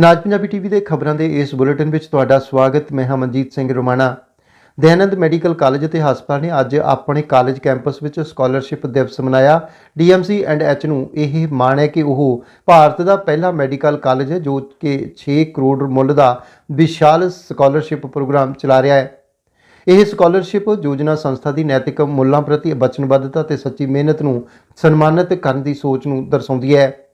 ਨਾਜ Punjabi TV ਦੇ ਖਬਰਾਂ ਦੇ ਇਸ ਬੁਲੇਟਿਨ ਵਿੱਚ ਤੁਹਾਡਾ ਸਵਾਗਤ। ਮੈਂ ਹਾਂ ਮਨਜੀਤ ਸਿੰਘ ਰੋਮਾਣਾ। ਦਯਾਨੰਦ ਮੈਡੀਕਲ ਕਾਲਜ ਅਤੇ ਹਸਪਤਾਲ ਨੇ ਅੱਜ ਆਪਣੇ ਕਾਲਜ ਕੈਂਪਸ ਵਿੱਚ ਸਕਾਲਰਸ਼ਿਪ ਦਿਵਸ ਮਨਾਇਆ। ਡੀਐਮਸੀ ਐਂਡ ਐਚ ਨੂੰ ਇਹ ਮਾਣ ਹੈ ਕਿ ਉਹ ਭਾਰਤ ਦਾ ਪਹਿਲਾ ਮੈਡੀਕਲ ਕਾਲਜ ਹੈ, ਜੋ ਕਿ 6 ਕਰੋੜ ਮੁੱਲ ਦਾ ਵਿਸ਼ਾਲ ਸਕਾਲਰਸ਼ਿਪ ਪ੍ਰੋਗਰਾਮ ਚਲਾ ਰਿਹਾ ਹੈ। ਇਹ ਸਕਾਲਰਸ਼ਿਪ ਯੋਜਨਾ ਸੰਸਥਾ ਦੀ ਨੈਤਿਕ ਮੁੱਲਾਂ ਪ੍ਰਤੀ ਵਚਨਬੱਧਤਾ ਤੇ ਸੱਚੀ ਮਿਹਨਤ ਨੂੰ ਸਨਮਾਨਿਤ ਕਰਨ ਦੀ ਸੋਚ ਨੂੰ ਦਰਸਾਉਂਦੀ ਹੈ।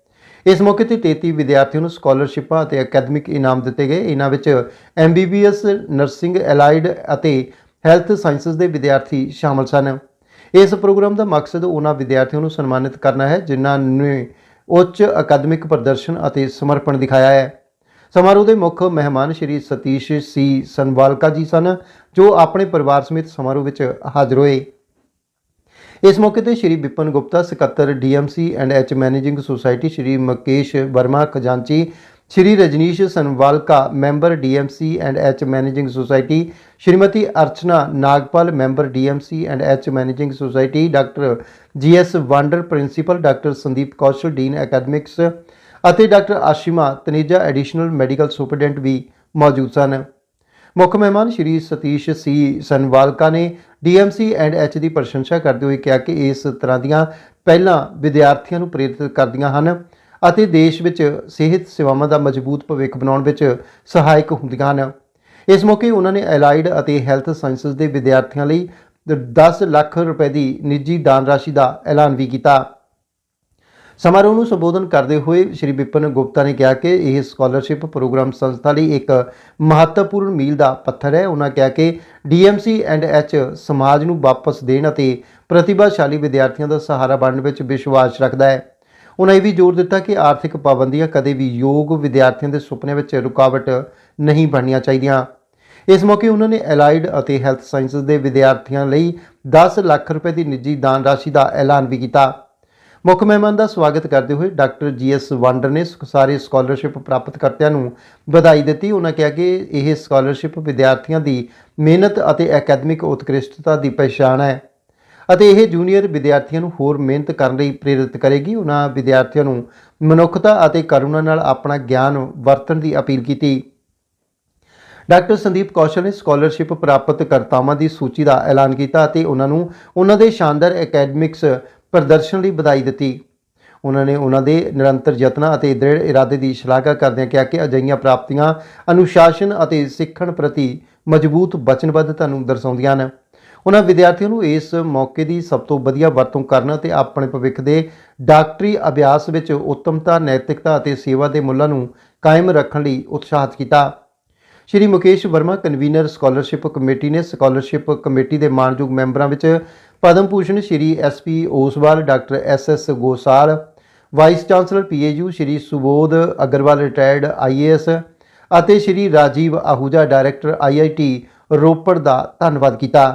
ਇਸ ਮੌਕੇ ਤੇ 33 ਵਿਦਿਆਰਥੀਆਂ ਨੂੰ ਸਕਾਲਰਸ਼ਿਪਾਂ ਅਤੇ ਅਕੈਡਮਿਕ ਇਨਾਮ ਦਿੱਤੇ ਗਏ। ਇਹਨਾਂ ਵਿੱਚ ਐਮਬੀਬੀਐਸ ਨਰਸਿੰਗ, ਐਲਾਈਡ ਅਤੇ ਹੈਲਥ ਸਾਇੰਸਜ਼ ਦੇ ਵਿਦਿਆਰਥੀ ਸ਼ਾਮਲ ਸਨ। ਇਸ ਪ੍ਰੋਗਰਾਮ ਦਾ ਮਕਸਦ ਉਹਨਾਂ ਵਿਦਿਆਰਥੀਆਂ ਨੂੰ ਸਨਮਾਨਿਤ ਕਰਨਾ ਹੈ, ਜਿਨ੍ਹਾਂ ਨੇ ਉੱਚ ਅਕਾਦਮਿਕ ਪ੍ਰਦਰਸ਼ਨ ਅਤੇ ਸਮਰਪਣ ਦਿਖਾਇਆ ਹੈ। ਸਮਾਰੋਹ ਦੇ ਮੁੱਖ ਮਹਿਮਾਨ ਸ਼੍ਰੀ ਸਤੀਸ਼ ਸੀ ਸੰਵਾਲਕਾ ਜੀ ਸਨ, ਜੋ ਆਪਣੇ ਪਰਿਵਾਰ ਸਮੇਤ ਸਮਾਰੋਹ ਵਿੱਚ ਹਾਜ਼ਰ ਹੋਏ। ਇਸ ਮੌਕੇ ਤੇ ਸ਼੍ਰੀ ਵਿਪਨ ਗੁਪਤਾ, ਸਕੱਤਰ, DMC and H managing society Shri Mukesh Verma Khazanchi, Shri Rajnish Sanwalka member DMC and H managing society, Shrimati Archana Nagpal, member DMC and H managing society, doctor GS Wander, principal doctor Sandeep Kaushal, dean academics ਅਤੇ doctor Ashima Taneja, additional medical superintendent ਵੀ ਮੌਜੂਦ ਸਨ। ਮੁੱਖ ਮਹਿਮਾਨ ਸ਼੍ਰੀ ਸਤੀਸ਼ ਸੀ ਸਨਵਾਲਕਾ ਨੇ DMC and H ਦੀ ਪ੍ਰਸ਼ੰਸਾ ਕਰਦੇ ਹੋਏ ਕਿਹਾ ਕਿ ਇਸ ਤਰ੍ਹਾਂ ਦੀਆਂ ਪਹਿਲਾਂ ਵਿਦਿਆਰਥੀਆਂ ਨੂੰ ਪ੍ਰੇਰਿਤ ਕਰਦੀਆਂ ਹਨ ਅਤੇ ਦੇਸ਼ ਵਿੱਚ ਸਿਹਤ ਸੇਵਾਵਾਂ ਦਾ ਮਜ਼ਬੂਤ ਭਵਿੱਖ ਬਣਾਉਣ ਵਿੱਚ ਸਹਾਇਕ ਹੁੰਦੀਆਂ ਹਨ। ਇਸ ਮੌਕੇ ਉਹਨਾਂ ਨੇ ਐਲਾਈਡ ਅਤੇ ਹੈਲਥ ਸਾਇੰਸਜ਼ ਦੇ ਵਿਦਿਆਰਥੀਆਂ ਲਈ 10 ਲੱਖ ਰੁਪਏ ਦੀ ਨਿੱਜੀ ਦਾਨ ਰਾਸ਼ੀ ਦਾ ਐਲਾਨ ਵੀ ਕੀਤਾ। ਸਮਾਰੋਹ ਨੂੰ ਸੰਬੋਧਨ ਕਰਦੇ ਹੋਏ ਸ਼੍ਰੀ ਵਿਪਨ ਗੁਪਤਾ ਨੇ ਕਿਹਾ ਕਿ ਇਹ ਸਕਾਲਰਸ਼ਿਪ ਪ੍ਰੋਗਰਾਮ ਸੰਸਥਾ ਲਈ ਇੱਕ ਮਹੱਤਵਪੂਰਨ ਮੀਲ ਦਾ ਪੱਥਰ ਹੈ। ਉਹਨਾਂ ਕਿਹਾ ਕਿ ਡੀਐਮਸੀ ਐਂਡ ਐਚ ਸਮਾਜ ਨੂੰ ਵਾਪਸ ਦੇਣ ਅਤੇ ਪ੍ਰਤਿਭਾਸ਼ਾਲੀ ਵਿਦਿਆਰਥੀਆਂ ਦਾ ਸਹਾਰਾ ਬਣਨ ਵਿੱਚ ਵਿਸ਼ਵਾਸ ਰੱਖਦਾ ਹੈ। ਉਹਨਾਂ ਇਹ ਵੀ ਜ਼ੋਰ ਦਿੱਤਾ ਕਿ ਆਰਥਿਕ ਪਾਬੰਦੀਆਂ ਕਦੇ ਵੀ ਯੋਗ ਵਿਦਿਆਰਥੀਆਂ ਦੇ ਸੁਪਨੇ ਵਿੱਚ ਰੁਕਾਵਟ ਨਹੀਂ ਬਣਨੀਆਂ ਚਾਹੀਦੀਆਂ। ਇਸ ਮੌਕੇ ਉਹਨਾਂ ਨੇ ਐਲਾਈਡ ਅਤੇ ਹੈਲਥ ਸਾਇੰਸਜ਼ ਦੇ ਵਿਦਿਆਰਥੀਆਂ ਲਈ 10 ਲੱਖ ਰੁਪਏ ਦੀ ਨਿੱਜੀ ਦਾਨ ਰਾਸ਼ੀ ਦਾ ਐਲਾਨ ਵੀ ਕੀਤਾ। ਮੁੱਖ ਮਹਿਮਾਨ ਦਾ ਸਵਾਗਤ ਕਰਦੇ ਹੋਏ ਡਾਕਟਰ ਜੀ ਐਸ ਵਾਂਡਰ ਨੇ ਸਾਰੇ ਸਕਾਲਰਸ਼ਿਪ ਪ੍ਰਾਪਤ ਕਰਤਿਆਂ ਨੂੰ ਵਧਾਈ ਦਿੱਤੀ। ਉਹਨਾਂ ਕਿਹਾ ਕਿ ਇਹ ਸਕਾਲਰਸ਼ਿਪ ਵਿਦਿਆਰਥੀਆਂ ਦੀ ਮਿਹਨਤ ਅਤੇ ਅਕੈਡਮਿਕ ਉਤਕ੍ਰਿਸ਼ਟਤਾ ਦੀ ਪਛਾਣ ਹੈ ਅਤੇ ਇਹ ਜੂਨੀਅਰ ਵਿਦਿਆਰਥੀਆਂ ਨੂੰ ਹੋਰ ਮਿਹਨਤ ਕਰਨ ਲਈ ਪ੍ਰੇਰਿਤ ਕਰੇਗੀ। ਉਹਨਾਂ ਵਿਦਿਆਰਥੀਆਂ ਨੂੰ ਮਨੁੱਖਤਾ ਅਤੇ ਕਰੁਣਾ ਨਾਲ ਆਪਣਾ ਗਿਆਨ ਵਰਤਣ ਦੀ ਅਪੀਲ ਕੀਤੀ। ਡਾਕਟਰ ਸੰਦੀਪ ਕੌਸ਼ਲ ਨੇ ਸਕਾਲਰਸ਼ਿਪ ਪ੍ਰਾਪਤ ਕਰਤਾਵਾਂ ਦੀ ਸੂਚੀ ਦਾ ਐਲਾਨ ਕੀਤਾ ਅਤੇ ਉਹਨਾਂ ਨੂੰ ਉਹਨਾਂ ਦੇ ਸ਼ਾਨਦਾਰ ਅਕੈਡਮਿਕਸ ਪ੍ਰਦਰਸ਼ਨ ਲਈ ਵਧਾਈ ਦਿੱਤੀ। ਉਹਨਾਂ ਨੇ ਉਹਨਾਂ ਦੇ ਨਿਰੰਤਰ ਯਤਨਾਂ ਅਤੇ ਦ੍ਰਿੜ ਇਰਾਦੇ ਦੀ ਸ਼ਲਾਘਾ ਕਰਦਿਆਂ ਕਿਹਾ ਕਿ ਅਜਿਹੀਆਂ ਪ੍ਰਾਪਤੀਆਂ ਅਨੁਸ਼ਾਸਨ ਅਤੇ ਸਿੱਖਣ ਪ੍ਰਤੀ ਮਜ਼ਬੂਤ ਵਚਨਬੱਧਤਾ ਨੂੰ ਦਰਸਾਉਂਦੀਆਂ ਹਨ। ਉਹਨਾਂ ਵਿਦਿਆਰਥੀਆਂ ਨੂੰ ਇਸ ਮੌਕੇ ਦੀ ਸਭ ਤੋਂ ਵਧੀਆ ਵਰਤੋਂ ਕਰਨ ਅਤੇ ਆਪਣੇ ਭਵਿੱਖ ਦੇ ਡਾਕਟਰੀ ਅਭਿਆਸ ਵਿੱਚ ਉੱਤਮਤਾ, ਨੈਤਿਕਤਾ ਅਤੇ ਸੇਵਾ ਦੇ ਮੁੱਲਾਂ ਨੂੰ ਕਾਇਮ ਰੱਖਣ ਲਈ ਉਤਸ਼ਾਹਿਤ ਕੀਤਾ। Shri Mukesh Verma convener scholarship committee ਨੇ ਸਕਾਲਰਸ਼ਿਪ ਕਮੇਟੀ ਦੇ ਮਾਨਯੋਗ ਮੈਂਬਰਾਂ ਵਿੱਚ Padma Bhushan Shri SP Oswal, doctor SS Gosal, vice chancellor PAU Shri Subodh Agarwal, retired IAS ਅਤੇ ਸ਼੍ਰੀ ਰਾਜੀਵ ਆਹੂਜਾ, ਡਾਇਰੈਕਟਰ ਆਈਆਈਟੀ ਰੋਪੜ ਦਾ ਧੰਨਵਾਦ ਕੀਤਾ।